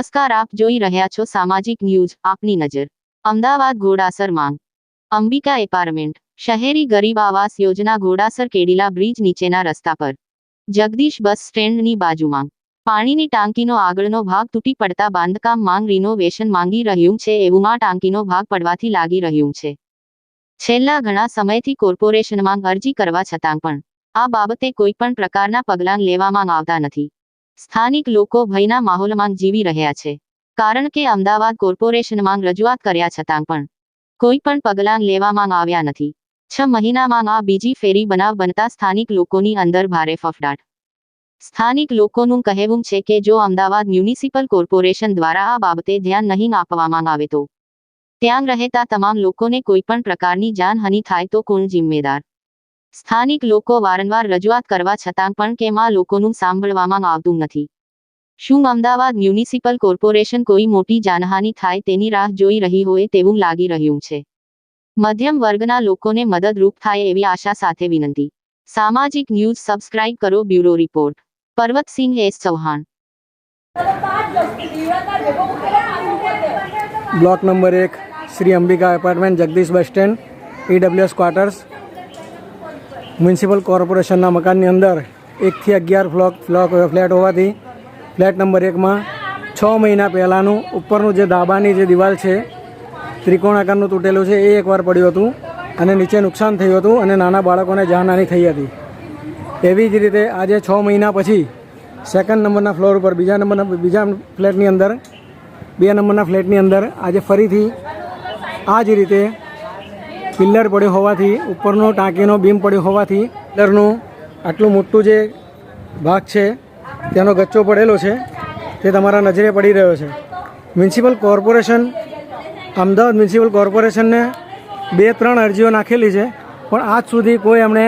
નમસ્કાર, આપ જોઈ રહ્યા છો સામાજિક ન્યૂઝ, આપની નજર. અમદાવાદ ઘોડાસર માંગ. અંબિકા એપાર્ટમેન્ટ. શહેરી ગરીબ આવાસ યોજના ઘોડાસર કેડીલા બ્રિજ નીચેના રસ્તા પર. જગદીશ બસ સ્ટેન્ડની બાજુમાં. પાણીની ટાંકીનો આગળનો ભાગ તૂટી પડતા બાંધકામ માંગ રિનોવેશન માંગી રહ્યું છે એવું આ ટાંકીનો ભાગ પડવાથી લાગી રહ્યું છે. છેલ્લા ઘણા સમયથી કોર્પોરેશનમાં અરજી કરવા છતાં પણ આ બાબતે કોઈ પણ પ્રકારના પગલાં લેવામાં આવતા નથી. સ્થાનિક લોકો ભયના માહોલમાં જીવી રહ્યા છે. કારણ કે અમદાવાદ કોર્પોરેશનમાં રજૂઆત કર્યા છતાં પણ કોઈ પણ પગલાં લેવામાં આવ્યા નથી. છ મહિનામાં આ બીજી ફેરી બનાવ બનતા સ્થાનિક લોકોની અંદર ભારે ફફડાટ. સ્થાનિક લોકોનું કહેવું છે કે જો અમદાવાદ મ્યુનિસિપલ કોર્પોરેશન દ્વારા આ બાબતે ધ્યાન નહીં આપવામાં આવે તો ત્યાં રહેતા તમામ લોકોને કોઈ પણ પ્રકારની જાનહાનિ થાય તો કોણ જિમ્મેદાર? સ્થાનિક લોકો વારંવાર રજૂઆત કરવા છતાં પણ કેમ આ લોકોનું સાંભળવામાં આવતું નથી? શું અમદાવાદ મ્યુનિસિપલ કોર્પોરેશન કોઈ મોટી જાનહાની થાય તેની રાહ જોઈ રહી હોય તેવું લાગી રહ્યું છે? મધ્યમ વર્ગના લોકોને મદદરૂપ થાય એવી આશા સાથે વિનંતી. સામાજિક ન્યૂઝ સબસ્ક્રાઇબ કરો bureau report. Parvatsinh S Chauhan. Block number એક, Shri Ambika apartment, Jagdish bus stand EWS quarters. Municipal કોર્પોરેશનના મકાનની અંદર એકથી અગિયાર ફ્લોક ફ્લોક ફ્લેટ હોવાથી ફ્લેટ નંબર એકમાં છ મહિના પહેલાંનું ઉપરનું જે ધાબાની જે દિવાલ છે ત્રિકોણ આકારનું તૂટેલું છે, એ એકવાર પડ્યું હતું અને નીચે નુકસાન થયું હતું અને નાના બાળકોને જાનહાની થઈ હતી. એવી જ રીતે આજે છ મહિના પછી સેકન્ડ નંબરના ફ્લોર ઉપર બીજા નંબરના બીજા ફ્લેટની અંદર, બે નંબરના ફ્લેટની અંદર આજે ફરીથી આ જ રીતે પિલ્લર પડ્યો હોવાથી, ઉપરનો ટાંકીનો બીમ પડ્યો હોવાથી, પિલ્લરનું આટલું મોટું જે ભાગ છે તેનો ગચ્ચો પડેલો છે, તે તમારા નજરે પડી રહ્યો છે. મ્યુનિસિપલ કોર્પોરેશન, અમદાવાદ મ્યુનિસિપલ કોર્પોરેશનને બે ત્રણ અરજીઓ નાખેલી છે, પણ આજ સુધી કોઈ એમણે